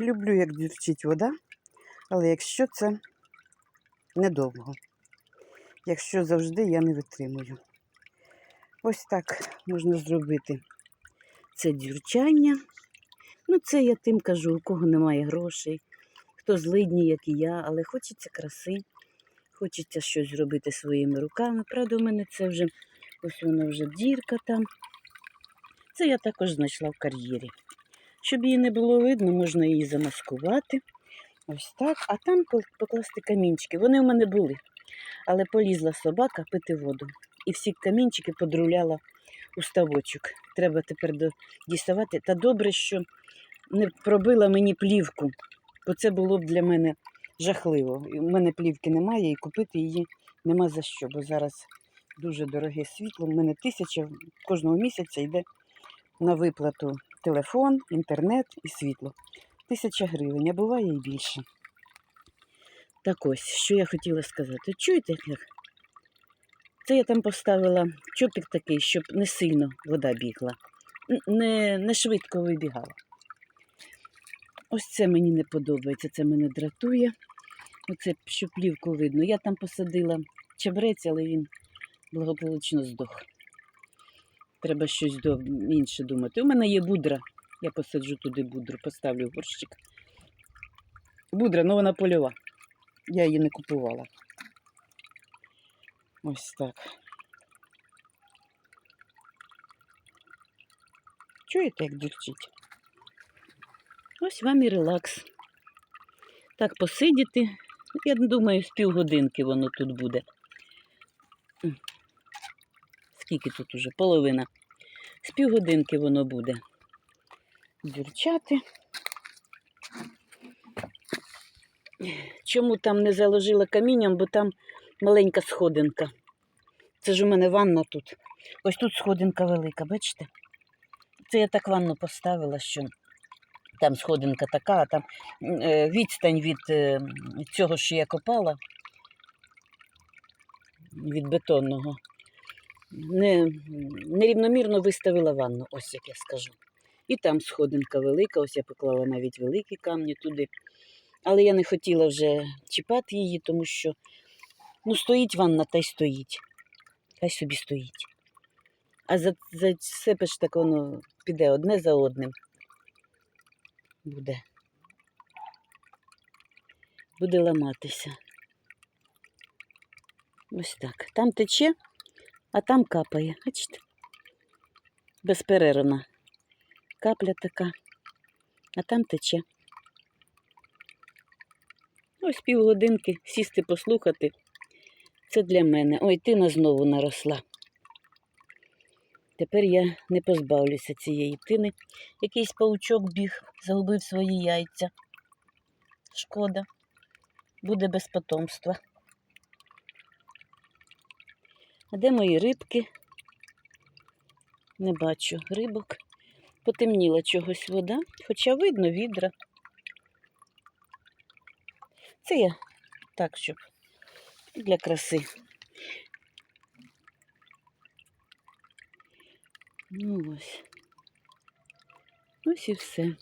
люблю, як дзюрчить вода, але якщо це недовго. Якщо завжди я не витримую. Ось так можна зробити це дзюрчання. Ну, це я тим кажу, у кого немає грошей, хто злидній, як і я, але хочеться краси, хочеться щось зробити своїми руками. Правда, у мене це вже ось воно вже дірка там. Це я також знайшла в кар'єрі. Щоб її не було видно, можна її замаскувати. Ось так. А там покласти камінчики. Вони в мене були. Але полізла собака пити воду. І всі камінчики подруляла у ставочок. Треба тепер діставати. Та добре, що не пробила мені плівку, бо це було б для мене жахливо. У мене плівки немає, і купити її нема за що, бо зараз дуже дороге світло. У мене тисяча кожного місяця йде на виплату телефон, інтернет і світло. Тисяча гривень, а буває і більше. Так ось, що я хотіла сказати. Чуєте, як? Це я там поставила чопік такий, щоб не сильно вода бігла, не, не швидко вибігала. Ось це мені не подобається, це мене дратує. Оце, що плівку видно. Я там посадила чебрець, але він благополучно здох. Треба щось інше думати. У мене є будра. Я посаджу туди будру, поставлю горщик. Будра, ну вона польова. Я її не купувала. Ось так. Чуєте, як дівчить? Ось вам і релакс. Так посидіти. Я думаю, з півгодинки воно тут буде. Скільки тут уже? Половина. З півгодинки воно буде дюрчати. Чому там не заложила камінням, бо там маленька сходинка. Це ж у мене ванна тут. Ось тут сходинка велика, бачите? Це я так ванну поставила, що там сходинка така, а там е, відстань від е, цього, що я копала, від бетонного. Не, нерівномірно виставила ванну, ось як я скажу. І там сходинка велика, ось я поклала навіть великі камні туди. Але я не хотіла вже чіпати її, тому що ну, стоїть ванна та й стоїть. Хай собі стоїть. А за, за себе ж так воно піде одне за одним. Буде. Буде ламатися. Ось так. Там тече, а там капає. Бачите? Безперервна. Капля така, а там тече. Ось півгодинки сісти послухати. Це для мене. Ой, тина знову наросла. Тепер я не позбавлюся цієї тини. Якийсь паучок біг, загубив свої яйця. Шкода. Буде без потомства. А де мої рибки? Не бачу рибок. Потемніла чогось вода, хоча видно відра. Це я так, щоб для краси. Ну ось. Ось і все.